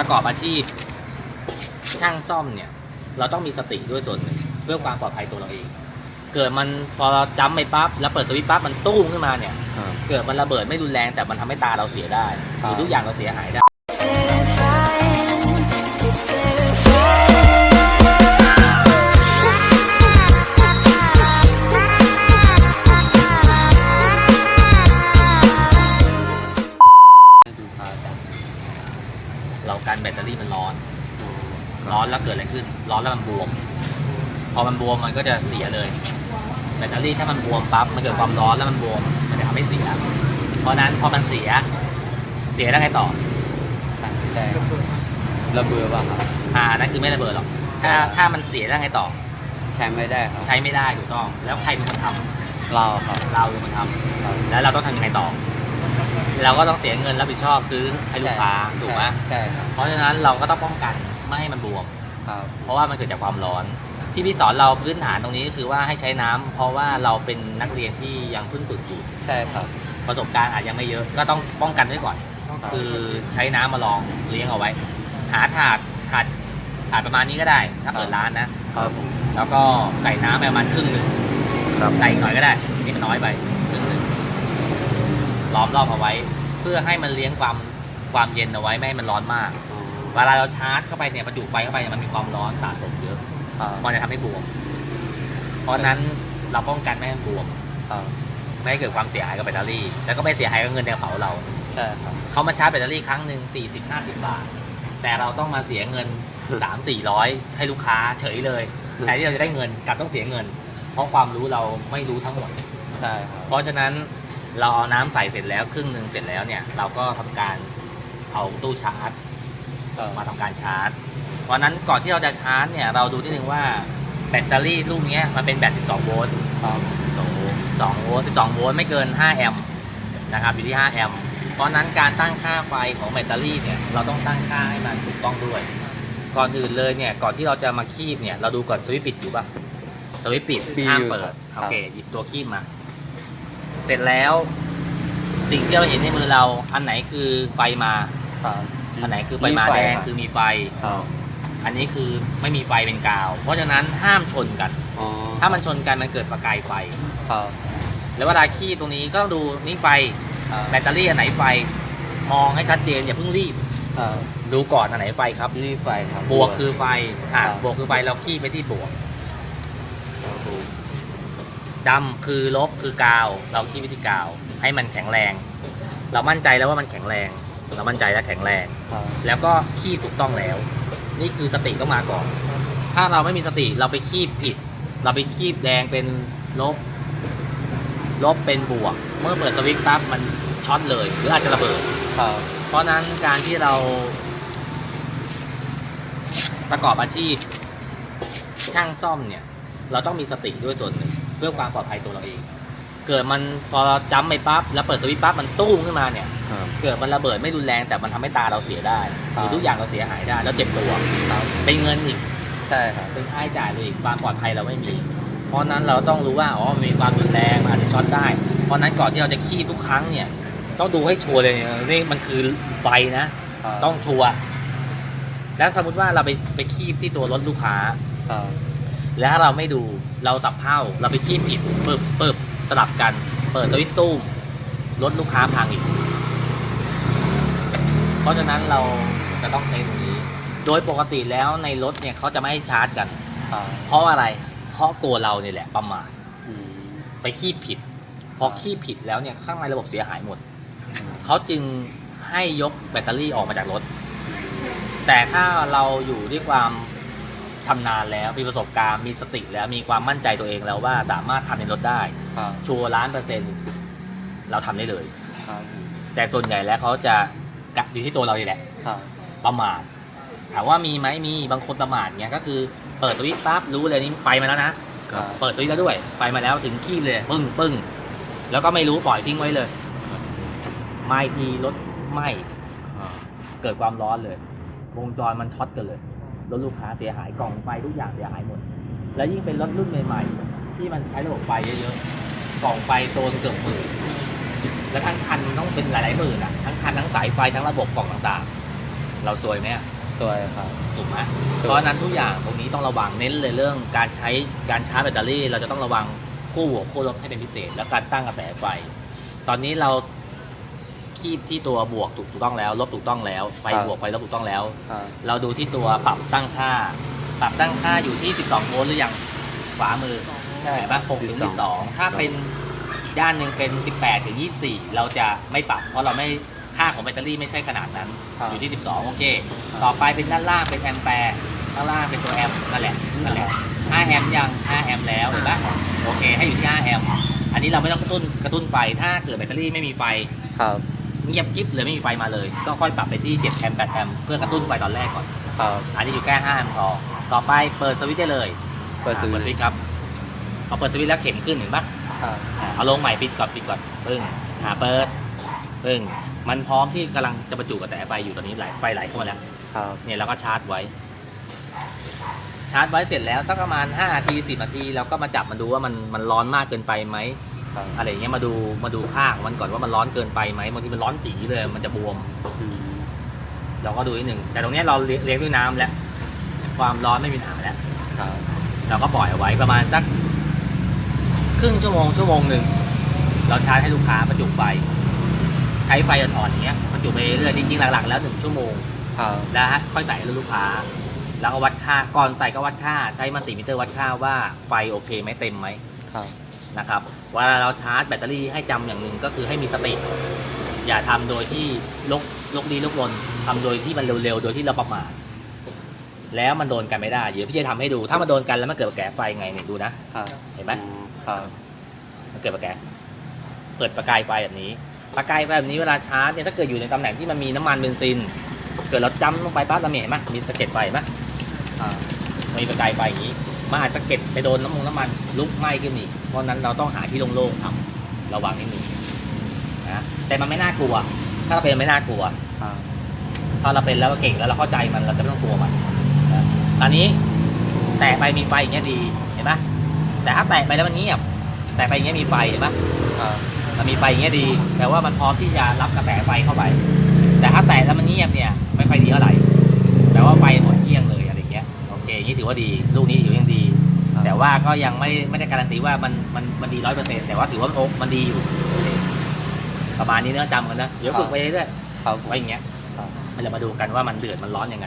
ประกอบอาชีพ ช่างซ่อมเนี่ย เราต้องมีสติด้วยส่วนหนึ่งเพื่อความปลอดภัยตัวเราเอง เกิดมันพอเราจำไปปั๊บแล้วเปิดสวิตช์ปั๊บมันตุ้มขึ้นมาเนี่ยครับเกิดมันระเบิดไม่รุนแรงแต่มันทำให้ตาเราเสียได้หรือทุกอย่างเราเสียหายได้ เรากันแบตเตอรี่มันร้อน ร้อนแล้วเกิดอะไรขึ้น ร้อนแล้วมันบวม พอมันบวมมันก็จะเสียเลย แบตเตอรี่ถ้ามันบวมปั๊บมันเกิดความร้อนแล้วมันบวมมันจะทำให้เสีย เพราะนั้นพอมันเสียเสียแล้วไงต่อหนังแดงระเบือป่ะครับอ่านั่นคือไม่ระเบิดหรอก ถ้าถ้ามันเสียแล้วไงต่อ ใช้ไม่ได้ครับ ใช้ไม่ได้ถูกต้อง แล้วใครเป็นคนทำเราครับ เราเป็นคนทำแล้วเราต้องทำยังไงต่อ เราก็ต้องเสียเงินรับผิดชอบซื้อให้ลูกค้าถูกไหมใช่ครับเพราะฉะนั้นเราก็ต้องป้องกันไม่ให้มันบวมครับเพราะว่ามันเกิดจากความร้อน ที่พี่สอนเราพื้นฐานตรงนี้ก็คือว่าให้ใช้น้ำเพราะว่าเราเป็นนักเรียนที่ยังเพิ่งฝึกอยู่ใช่ครับ ประสบการณ์อาจยังไม่เยอะก็ต้องป้องกันไว้ก่อน คือใช้น้ำมาลองเลี้ยงเอาไว้ หาถาดถาดถาดประมาณนี้ก็ได้ ถ้าเปิดร้านนะครับผมแล้วก็ใส่น้ำไปประมาณครึ่งหนึ่งครับใส่อีกหน่อยก็ได้นี่มันน้อยไปครึ่งหนึ่งล้อมรอบเอาไว้ เพื่อให้มันเลี้ยงความความเย็นเอาไว้ไม่ให้มันร้อนมากอ๋อเวลาเราชาร์จเข้าไปเนี่ยประจุไฟเข้าไปเนี่ยมันมีความร้อนสะสมเยอะครับมันจะทำให้บวม เพราะฉะนั้นเราป้องกันไม่ให้มันบวมครับไม่ให้เกิดความเสียหายกับแบตเตอรี่ แล้วก็ไม่เสียหายกับเงินในกระเป๋าเราใช่ครับเขามาชาร์จแบตเตอรี่ครั้งหนึ่ง40 50 บาท แต่เราต้องมาเสียเงิน 3 400 ให้ลูกค้าเฉยเลยแทนที่เราจะได้เงินกลับต้องเสียเงิน เพราะความรู้เราไม่รู้ทั้งหมดใช่ครับเพราะฉะนั้น เราเอาน้ำใส่เสร็จแล้วครึ่งหนึ่งเสร็จแล้วเนี่ย เราก็ทำการเอาตู้ชาร์จครับมาทำการชาร์จ เพราะฉะนั้นก่อนที่เราจะชาร์จเนี่ยเราดูนิดนึงว่าแบตเตอรี่ลูกเนี้ยมันเป็นแบต 12 โวลต์ครับ2โวลต์2โวลต์12โวลต์ไม่เกิน 5 แอมป์นะครับอยู่ที่ 5 แอมป์เพราะฉะนั้นการตั้งค่าไฟของแบตเตอรี่เนี่ยเราต้องตั้งค่าให้มันถูกต้องด้วย ก่อนอื่นเลยเนี่ยก่อนที่เราจะมาคีบเนี่ยเราดูก่อนสวิตช์ปิดอยู่ป่ะสวิตช์ปิดห้ามเปิดโอเคหยิบตัวคีบมา เสร็จแล้ว สิ่งที่เราเห็นในมือเรา อันไหนคือไฟมา ครับ อันไหนคือไฟมาแดงคือมีไฟ ครับอันนี้คือไม่มีไฟเป็นกาว เพราะฉะนั้นห้ามชนกัน อ๋อถ้ามันชนกันมันเกิดประกายไฟ ครับแล้วเวลาคีบตรงนี้ก็ต้องดูนี่ไฟครับแบตเตอรี่อันไหนไฟ มองให้ชัดเจนอย่าเพิ่งรีบ ครับดูก่อนอันไหนไฟครับ นี่ไฟครับ บวกคือไฟอะครับ บวกคือไฟเราคีบไปที่บวกครับผม ดำคือลบคือกาว เราคีบไปที่กาว ให้มันแข็งแรง เรามั่นใจแล้วว่ามันแข็งแรง เรามั่นใจแล้วแข็งแรงครับแล้วก็คีบถูกต้องแล้ว นี่คือสติต้องมาก่อน ถ้าเราไม่มีสติเราไปคีบผิด เราไปคีบแดงเป็นลบ ลบเป็นบวก เมื่อเปิดสวิตช์ปั๊บมันช็อตเลยหรืออาจจะระเบิดครับเพราะฉะนั้นการที่เรา ประกอบอาชีพช่างซ่อมเนี่ย เราต้องมีสติด้วยส่วนหนึ่ง เพื่อความปลอดภัยตัวเราเอง เกิดมันพอเราจำไปปั๊บแล้วเปิดสวิตช์ปั๊บมันตุ้มขึ้นมาเนี่ย ครับ เกิดมันระเบิดไม่รุนแรงแต่มันทำให้ตาเราเสียได้หครับรือทุกอย่างเราเสียหายได้ แล้วเจ็บตัวครับเป็นเงินอีก ใช่ครับ เป็นค่าใช้จ่ายเลยอีกความปลอดภัยเราไม่มี เพราะฉะนั้นเราต้องรู้ว่าอ๋อมันมีความรุนแรงมันอาจจะช็อตได้ เพราะฉะนั้นก่อนที่เราจะคีบทุกครั้งเนี่ย ต้องดูให้ชัวร์เลยเนี่ยนี่มันคือไฟนะครับต้องชัวร์แล้วสมมติว่าเราไปไปคีบที่ตัวรถลูกค้า ครับ แล้วถ้าเราไม่ดูเราสับเพ้าเราไปคีบผิดปึ๊บปึ๊บสลับกัน เปิดสวิตตุ้มรถลูกค้าพังอีก เพราะฉะนั้นเราจะต้องเซฟตรงนี้ โดยปกติแล้วในรถเนี่ยเขาจะไม่ให้ชาร์จกัน เพราะอะไร เพราะกลัวเราเนี่ยแหละประมาทไปคีบผิด พอคีบผิดแล้วเนี่ยข้างในระบบเสียหายหมด เขาจึงให้ยกแบตเตอรี่ออกมาจากรถ แต่ถ้าเราอยู่ด้วยความ ชำนาญแล้วมีประสบการณ์มีสติแล้วมีความมั่นใจตัวเองแล้วว่าสามารถทำในรถได้ครับชัวร์ล้านเปอร์เซ็นต์เราทำได้เลยครับแต่ส่วนใหญ่แล้วเขาจะกัดอยู่ที่ตัวเรานี่แหละครับประมาทถามว่ามีไหมมีบางคนประมาทเงี้ยก็คือเปิดสวิตช์ปั๊บรู้เลยนี่ไฟมาแล้วนะครับเปิดสวิตช์แล้วด้วยไฟมาแล้วถึงขี้เลยปึ้งปึ้งแล้วก็ไม่รู้ปล่อยทิ้งไว้เลยไหม้ทีรถไหม้อ่าเกิดความร้อนเลยวงจรมันช็อตกันเลย รถลูกค้าเสียหายกล่องไฟทุกอย่างเสียหายหมด แล้วยิ่งเป็นรถรุ่นใหม่ๆ ที่มันใช้ระบบไฟเยอะๆกล่องไฟตัวเกือบหมื่นแล้วทั้งคันมันต้องเป็นหลายๆหมื่นอะทั้งคันทั้งสายไฟทั้งระบบกล่องต่างๆ เราซวยไหมอะสวยครับ ถูกไหมถูกเพราะฉะนั้นทุกอย่างตรงนี้ต้องระวังเน้นเลยเรื่องการใช้การชาร์จแบตเตอรี่ เราจะต้องระวังคู่บวกคู่ลบให้เป็นพิเศษ แล้วการตั้งกระแสไฟ ตอนนี้เรา คีบที่ตัวบวกถูกถูกต้องแล้ว ลบถูกต้องแล้ว ไฟบวกไฟลบถูกต้องแล้วครับเราดูที่ตัวปรับตั้งค่า ปรับตั้งค่าอยู่ที่ 12 โวลต์หรือยังขวามือใช่เห็นปะ6ถึง12 ถ้าเป็นอีกด้านหนึ่งเป็น 18 ถึง 24 เราจะไม่ปรับ เพราะเราไม่ค่าของแบตเตอรี่ไม่ใช่ขนาดนั้น ครับอยู่ที่ 12 โอเคต่อไปเป็นด้านล่างเป็นแอมแปร์ข้างล่างเป็นตัวแอมป์นั่นแหละนั่นแหละ 5 แอมป์ยัง 5 แอมป์แล้วเห็นปะโอเค ให้อยู่ที่ 5 แอมป์อันนี้เราไม่ต้องกระตุ้นกระตุ้นไฟ ถ้าเกิดแบตเตอรี่ไม่มีไฟ ครับ เงียบกิ๊บเลยไม่มีไฟมาเลย ก็ค่อยปรับไปที่7แอมป์8แอมป์เพื่อกระตุ้นไฟตอนแรกก่อนครับอันนี้อยู่แค่5แอมป์พอต่อไปเปิดสวิตช์ได้เลยเปิดสอ่าวิเปิดตสวิตช์ช์ครับพอเปิดสวิตช์แล้วเข็มขึ้นเห็นปะครับอ่าเอาลงใหม่ปิดก่อนปิดก่อนปึ้งอ่าเปิดปึ้งมันพร้อมที่กำลังจะประจุกระแสไฟอยู่ตอนนี้ไหลไฟไหลเข้ามาแล้วครับเนี่ยเราก็ชาร์จไว้ ชาร์จไว้เสร็จแล้วสักประมาณ5นาที10นาทีเราก็มาจับมาดูว่ามันมันร้อนมากเกินไปไหมครับ อะไรอย่างเงี้ยมาดูมาดูค่าของมันก่อนว่ามันร้อนเกินไปไหมบางทีมันร้อนจีเลยมันจะบวมอืมเราก็ดูนิดหนึ่งแต่ตรงเนี้ยเราเลี้ยงเลี้ยงด้วยน้ำแล้วความร้อนไม่มีปัญหาแล้วครับเราก็ปล่อยเอาไว้ประมาณสักครึ่งชั่วโมงชั่วโมงหนึ่งเราชาร์จให้ลูกค้าประจุไฟใช้ไฟอ่อนๆอย่างเงี้ยประจุไปเรื่อยๆจริงๆหลักๆแล้วหนึ่งชั่วโมงครับแล้วค่อยใส่ให้ลูกค้า แล้วก็วัดค่าก่อนใส่ก็วัดค่า ใช้มัลติมิเตอร์วัดค่าว่าไฟโอเคไหมเต็มไหมครับนะครับ เวลาเราชาร์จแบตเตอรี่ให้จำอย่างหนึ่งก็คือให้มีสติ อย่าทำโดยที่ลกลกดีลกลนทำโดยที่มันเร็วๆ โดยที่เราประมาทแล้วมันโดนกันไม่ได้เดี๋ยวพี่จะทำให้ดู ถ้ามันโดนกันแล้วมันเกิดแกะไฟไงเนี่ยดูนะเห็นไหมมันเกิดประแกะเปิดประกายไฟแบบนี้ประกายไฟแบบนี้เวลาชาร์จเนี่ยถ้าเกิดอยู่ในตำแหน่งที่มันมีน้ำมันเบนซิน เกิดเราจำลงไปปั๊บเราเห็นไหมมีสะเก็ดไฟไหมมีประกายไฟอย่างนี้มันอาจจะเก็บไปโดนน้ำมันน้ำมัน ลุกไหม้ขึ้นอีกเพราะฉะนั้นเราต้องหาที่โล่งๆทำระวังนิดนึงนะแต่มันไม่น่ากลัว ถ้าเราเป็นไม่น่ากลัวครับถ้าเราเป็นแล้วก็เก่งแล้วเราเข้าใจมันเราจะไม่ต้องกลัวมันนะตอนนี้แตะไปมีไฟอย่างเงี้ยดีเห็นปะแต่ถ้าแตะไปแล้วมันเงียบแตะไปอย่างเงี้ยมีไฟเห็นปะครับมันมีไฟอย่างเงี้ยดีแปลว่ามันพร้อมที่จะรับกระแสไฟเข้าไป แต่ถ้าแตะแล้วมันเงียบเนี่ยไม่ค่อยดีเท่าไหร่แปลว่าไฟหมดเกลี้ยงเลยอะไรเงี้ยโอเคอย่างนี้ถือว่าดีลูกนี้ถือว่ายังดี ครับ แต่ว่าก็ยังไม่ไม่ได้การันตีว่ามันมันมันดีร้อยเปอร์เซ็นต์แต่ว่าถือว่าโอ้มันดีอยู่โอเคประมาณนี้เนื้อะจำกันนะเดี๋ยวฝึกไปเรื่อยครับๆผมไว้อย่างเงี้ยครับ เรามาดูกันว่ามันเดือดมันร้อนยังไง